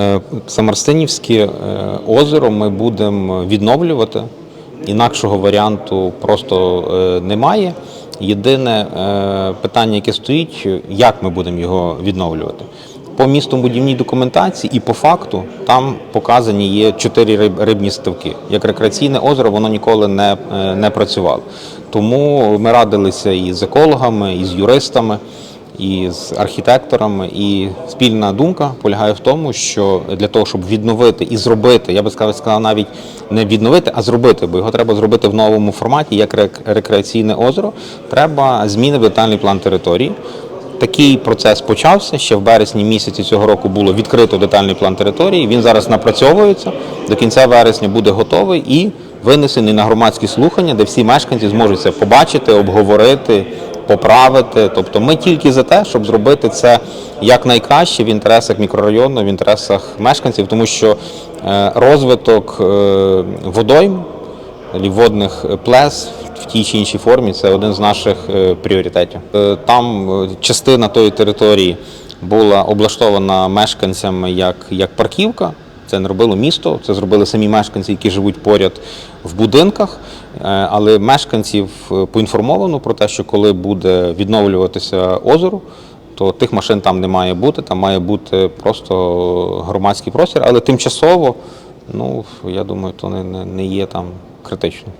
Е, Самарстинівське е, озеро ми будемо відновлювати. Інакшого варіанту просто е, немає. Єдине питання, яке стоїть, як ми будемо його відновлювати. По містобудівній документації і по факту там показані є чотири рибні ставки. Як рекреаційне озеро воно ніколи не, не працювало. Тому ми радилися і з екологами, і з юристами і з архітекторами, і спільна думка полягає в тому, що для того, щоб відновити і зробити, я би сказав, сказав навіть не відновити, а зробити, бо його треба зробити в новому форматі, як рекреаційне озеро, треба зміни в детальний план території. Такий процес почався ще в березні місяці цього року було відкрито детальний план території. Він зараз напрацьовується. До кінця вересня буде готовий і винесений на громадські слухання, де всі мешканці зможуть це побачити, обговорити, поправити. Тобто ми тільки за те, щоб зробити це якнайкраще в інтересах мікрорайону, в інтересах мешканців, тому що е, розвиток е, водойм, водних плес в тій чи іншій формі це один з наших е, пріоритетів. Там частина тої території була облаштована мешканцями як, як парківка. Це не робило місто, це зробили самі мешканці, які живуть поряд в будинках. Е, Але мешканців е, поінформовано про те, що коли буде відновлюватися озеро, то тих машин там не має бути, там має бути просто громадський простір, але тимчасово, ну я думаю, то не, не, не є там критично.